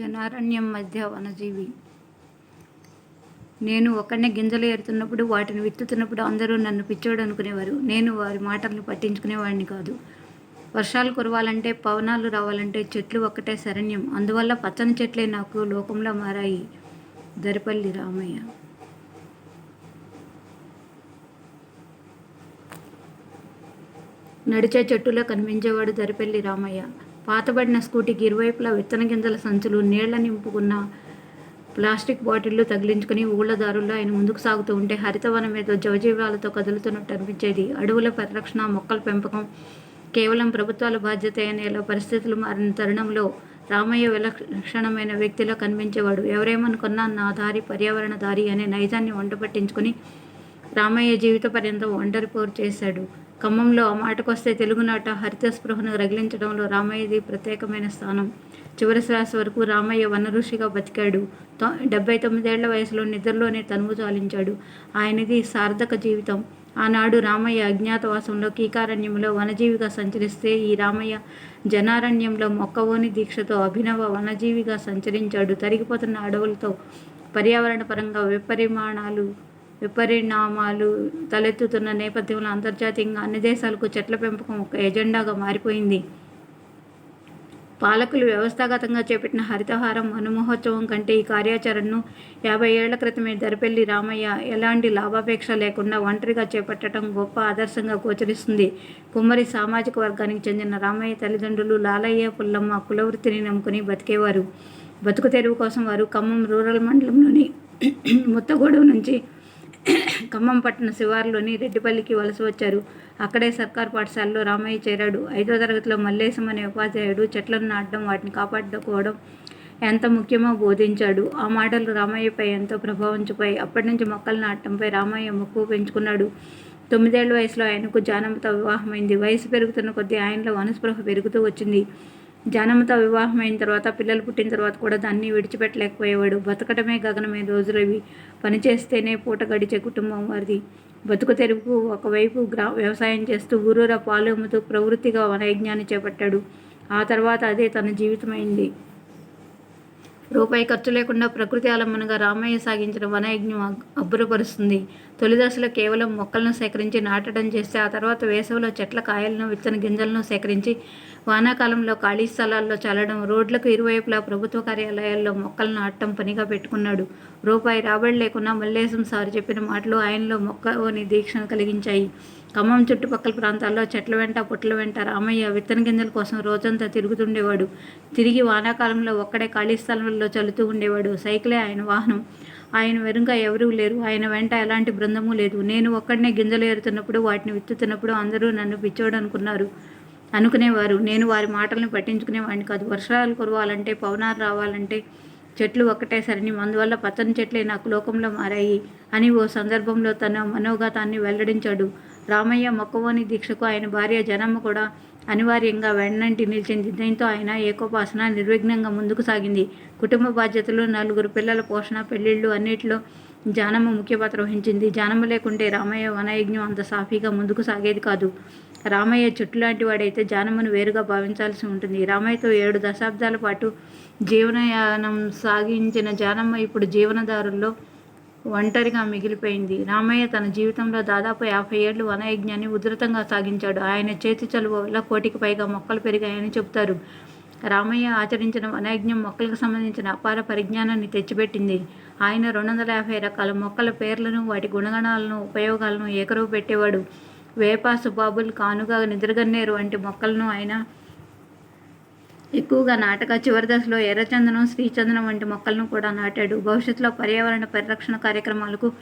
జనారణ్యం మధ్య వనజీవి. నేను ఒకనే గింజలు ఏరుతున్నప్పుడు వాటిని విత్తుతున్నప్పుడు అందరూ నన్ను పిచ్చోడు అనుకునేవారు. నేను వారి మాటలను పట్టించుకునేవాడిని కాదు. వర్షాలు కురవాలంటే పవనాలు రావాలంటే చెట్లు ఒక్కటే శరణ్యం. అందువల్ల పచ్చని చెట్లే నాకు లోకంలో మారాయి. దరిపల్లి రామయ్య. నడిచే చెట్టులో కనిపించేవాడు దరిపల్లి రామయ్య. పాతబడిన స్కూటీకి ఇరువైపులా విత్తన గింజల సంచులు నీళ్ళ నింపుకున్న ప్లాస్టిక్ బాటిళ్ళు తగిలించుకుని ఊళ్ళదారుల్లో ఆయన ముందుకు సాగుతూ ఉంటే హరితవనం మీద జవజీవాలతో కదులుతున్నట్టు అనిపించేది. అడవుల పరిరక్షణ మొక్కల పెంపకం కేవలం ప్రభుత్వాల బాధ్యత అనేలా పరిస్థితులు మారిన తరుణంలో రామయ్య విలక్షణమైన వ్యక్తిలో కనిపించేవాడు. ఎవరేమనుకున్నా నా దారి పర్యావరణ దారి అనే నైజాన్ని వంట పట్టించుకుని రామయ్య జీవిత పర్యంతం ఒంటరి పోరు చేశాడు. ఖమ్మంలో ఆ మాటకొస్తే తెలుగునాట హరిత స్పృహను రగిలించడంలో రామయ్యది ప్రత్యేకమైన స్థానం. చివరి శ్వాస వరకు రామయ్య వనరుషిగా బతికాడు. తొ- డెబ్బై తొమ్మిదేళ్ళ వయసులో నిద్రలోనే తనువు చాలించాడు ఆయనది సార్థక జీవితం. ఆనాడు రామయ్య అజ్ఞాతవాసంలో కీకారణ్యంలో వనజీవిగా సంచరిస్తే ఈ రామయ్య జనారణ్యంలో మొక్కవోని దీక్షతో అభినవ వనజీవిగా సంచరించాడు. తరిగిపోతున్న అడవులతో పర్యావరణ పరంగా విపరిమాణాలు విపరిణామాలు తలెత్తుతున్న నేపథ్యంలో అంతర్జాతీయంగా అన్ని దేశాలకు చెట్ల పెంపకం ఒక ఎజెండాగా మారిపోయింది. పాలకులు వ్యవస్థాగతంగా చేపట్టిన హరితహారం వనమహోత్సవం కంటే ఈ కార్యాచరణను యాభై ఏళ్ళ క్రితమే దరిపెల్లి రామయ్య ఎలాంటి లాభాపేక్ష లేకుండా ఒంటరిగా చేపట్టడం గొప్ప ఆదర్శంగా గోచరిస్తుంది. కుమ్మరి సామాజిక వర్గానికి చెందిన రామయ్య తల్లిదండ్రులు లాలయ్య పుల్లమ్మ కులవృత్తిని నమ్ముకుని బతికేవారు. బతుకు తెరువు కోసం వారు ఖమ్మం రూరల్ మండలంలోని ముత్తగూడెం నుంచి ఖమ్మం పట్టణ శివారులోని రెడ్డిపల్లికి వలస వచ్చారు. అక్కడే సర్కార్ పాఠశాలలో రామయ్య చేరాడు. ఐదో తరగతిలో మల్లేశం అనే ఉపాధ్యాయుడు చెట్లను నాటడం వాటిని కాపాడుకోవడం ఎంత ముఖ్యమో బోధించాడు. ఆ మాటలు రామయ్యపై ఎంతో ప్రభావం చూపాయి. అప్పటి నుంచి మొక్కలు నాటడంపై రామయ్య మక్కువ పెంచుకున్నాడు. తొమ్మిదేళ్ళ వయసులో ఆయనకు జానమ్మతో వివాహమైంది. వయసు పెరుగుతున్న కొద్దీ ఆయనలో మనస్పృహ పెరుగుతూ వచ్చింది. జానమ్మతో వివాహమైన తర్వాత పిల్లలు పుట్టిన తర్వాత కూడా దాన్ని విడిచిపెట్టలేకపోయేవాడు. బతకడమే గగనమే రోజులవి పనిచేస్తేనే పూట గడిచే కుటుంబం వారిది. బతుకు తెరుపు ఒకవైపు గ్రా వ్యవసాయం చేస్తూ ఊరూరా పాలు అమ్ముతూ ప్రవృత్తిగా వనయజ్ఞాన్ని చేపట్టాడు. ఆ తర్వాత అదే తన జీవితమైంది. రూపాయి ఖర్చు లేకుండా ప్రకృతి ఆలంబనగా రామయ్య సాగించిన వనయజ్ఞం అబ్బురపరుస్తుంది. తొలి దశలో కేవలం మొక్కలను సేకరించి నాటడం చేస్తే ఆ తర్వాత వేసవిలో చెట్ల కాయలను విత్తన గింజలను సేకరించి వానాకాలంలో ఖాళీ స్థలాల్లో చల్లడం రోడ్లకు ఇరువైపులా ప్రభుత్వ కార్యాలయాల్లో మొక్కలు నాటడం పనిగా పెట్టుకున్నాడు. రూపాయి రాబడి లేకున్నా మల్లేశం సారు చెప్పిన మాటలు ఆయనలో మొక్కని దీక్షను కలిగించాయి. ఖమ్మం చుట్టుపక్కల ప్రాంతాల్లో చెట్ల వెంట పుట్ల వెంట రామయ్య విత్తన గింజల కోసం రోజంతా తిరుగుతుండేవాడు. తిరిగి వానాకాలంలో ఒక్కడే ఖాళీ స్థలంలో చల్లుతూ ఉండేవాడు. సైకిలే ఆయన వాహనం. ఆయన వెనుక ఎవరూ లేరు. ఆయన వెంట ఎలాంటి బృందము లేదు. నేను ఒక్కడనే గింజలు ఏరుతున్నప్పుడు వాటిని విత్తుతున్నప్పుడు అందరూ నన్ను పిచ్చోడు అనుకున్నారు అనుకునేవారు. నేను వారి మాటలను పట్టించుకునేవాడిని కాదు. వర్షాలు కురవాలంటే పవనాలు రావాలంటే చెట్లు ఒక్కటే సరిని. అందువల్ల పచ్చని చెట్లే నాకు లోకంలో మారాయి అని ఓ సందర్భంలో తన మనోగతాన్ని వెల్లడించాడు. రామయ్య మొక్కవోని దీక్షకు ఆయన భార్య జనమ్మ కూడా అనివార్యంగా వెన్నంటి నిలిచింది. దీంతో ఆయన ఏకోపాసన నిర్విఘ్నంగా ముందుకు సాగింది. కుటుంబ బాధ్యతలు నలుగురు పిల్లల పోషణ పెళ్ళిళ్ళు అన్నిటిలో జానమ్మ ముఖ్య పాత్ర వహించింది. జానమ్మ లేకుంటే రామయ్య వనయజ్ఞం అంత సాఫీగా ముందుకు సాగేది కాదు. రామయ్య చెట్టు లాంటి వాడైతే జానమ్మను వేరుగా భావించాల్సి ఉంటుంది. రామయ్యతో ఏడు దశాబ్దాల పాటు జీవనయానం సాగించిన జానమ్మ ఇప్పుడు జీవనదారుల్లో ఒంటరిగా మిగిలిపోయింది. రామయ్య తన జీవితంలో దాదాపు యాభై ఏళ్ళు వనయజ్ఞాన్ని ఉధృతంగా సాగించాడు. ఆయన చేతి చలువ వల్ల కోటికి పైగా మొక్కలు పెరిగాయని చెబుతారు. రామయ్య ఆచరించిన వనయజ్ఞం మొక్కలకు సంబంధించిన అపార పరిజ్ఞానాన్ని తెచ్చిపెట్టింది. ఆయన రెండు వందల యాభై రకాల మొక్కల పేర్లను వాటి గుణగణాలను ఉపయోగాలను ఏకరువు పెట్టేవాడు. వేప సుబాబుల్ కానుగా నిద్రగన్నేరు వంటి మొక్కలను ఆయన ఎక్కువగా నాటక చివరి దశలో ఎర్రచందనం శ్రీచందనం వంటి మొక్కలను కూడా నాటాడు. భవిష్యత్తులో పర్యావరణ పరిరక్షణ కార్యక్రమాలకు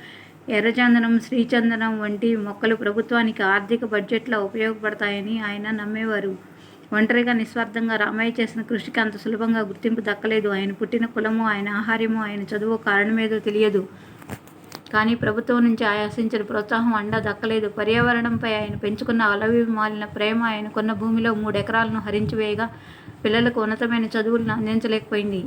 ఎర్రచందనం శ్రీచందనం వంటి మొక్కలు ప్రభుత్వానికి ఆర్థిక బడ్జెట్లో ఉపయోగపడతాయని ఆయన నమ్మేవారు. ఒంటరిగా నిస్వార్థంగా రామయ్య చేసిన కృషికి అంత సులభంగా గుర్తింపు దక్కలేదు. ఆయన పుట్టిన కులము ఆయన ఆహార్యము ఆయన చదువు కారణమేదో తెలియదు. కానీ ప్రభుత్వం నుంచి ఆయాసించిన ప్రోత్సాహం అండా దక్కలేదు. పర్యావరణంపై ఆయన పెంచుకున్న అలవి మాలిన ప్రేమ ఆయన కొన్న భూమిలో మూడు ఎకరాలను హరించివేయగా పిల్లలకు ఉన్నతమైన చదువులను అందించలేకపోయింది.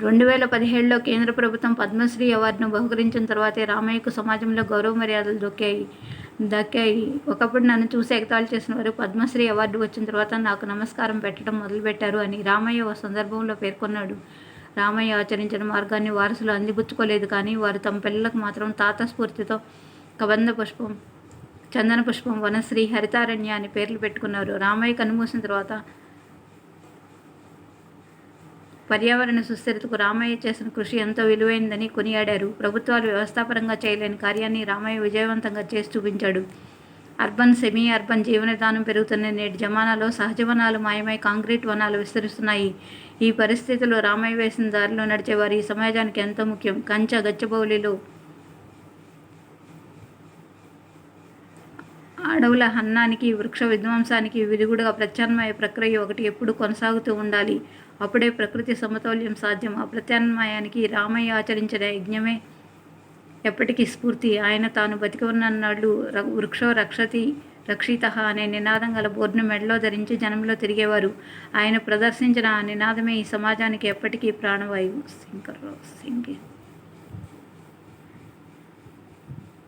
రెండు వేల పదిహేడులో కేంద్ర ప్రభుత్వం పద్మశ్రీ అవార్డును బహుకరించిన తర్వాతే రామయ్యకు సమాజంలో గౌరవ మర్యాదలు దొక్కాయి దక్కాయి. ఒకప్పుడు నన్ను చూసి ఎగతాళి చేసిన వారు పద్మశ్రీ అవార్డు వచ్చిన తర్వాత నాకు నమస్కారం పెట్టడం మొదలుపెట్టారు అని రామయ్య ఓ సందర్భంలో పేర్కొన్నాడు. రామయ్య ఆచరించిన మార్గాన్ని వారసులు అందిపుచ్చుకోలేదు కానీ వారు తమ పిల్లలకు మాత్రం తాత స్ఫూర్తితో కబంధ పుష్పం చందన పుష్పం వనశ్రీ హరితారణ్య అని పేర్లు పెట్టుకున్నారు. రామయ్య కనుమూసిన తర్వాత పర్యావరణ సుస్థిరతకు రామయ్య చేసిన కృషి ఎంతో విలువైందని కొనియాడారు. ప్రభుత్వాలు వ్యవస్థాపరంగా చేయలేని కార్యాన్ని రామయ్య విజయవంతంగా చేసి చూపించాడు. అర్బన్ సెమీ అర్బన్ జీవన విధానం పెరుగుతున్న నేటి జమానాలో సహజ వనాలు మాయమై కాంక్రీట్ వనాలు విస్తరిస్తున్నాయి. ఈ పరిస్థితుల్లో రామయ్య వేసిన దారిలో నడిచేవారు ఈ సమాజానికి ఎంతో ముఖ్యం. కంచ గచ్చబౌలిలో అడవుల హన్నానికి వృక్ష విధ్వంసానికి విరుగుడుగా ప్రత్యామ్నాయ ప్రక్రియ ఒకటి ఎప్పుడు కొనసాగుతూ ఉండాలి. అప్పుడే ప్రకృతి సమతౌల్యం సాధ్యం. ఆ ప్రత్యామ్నాయానికి రామయ్య ఆచరించిన యజ్ఞమే ఎప్పటికీ స్ఫూర్తి. ఆయన తాను బతికి ఉన్నన్నాళ్ళు ర- వృక్షో రక్షతి రక్షిత అనే నినాదం గల బోర్డును మెడలో ధరించి జనంలో తిరిగేవారు. ఆయన ప్రదర్శించిన ఆ నినాదమే ఈ సమాజానికి ఎప్పటికీ ప్రాణవాయువు. శంకర్రావు సింగ్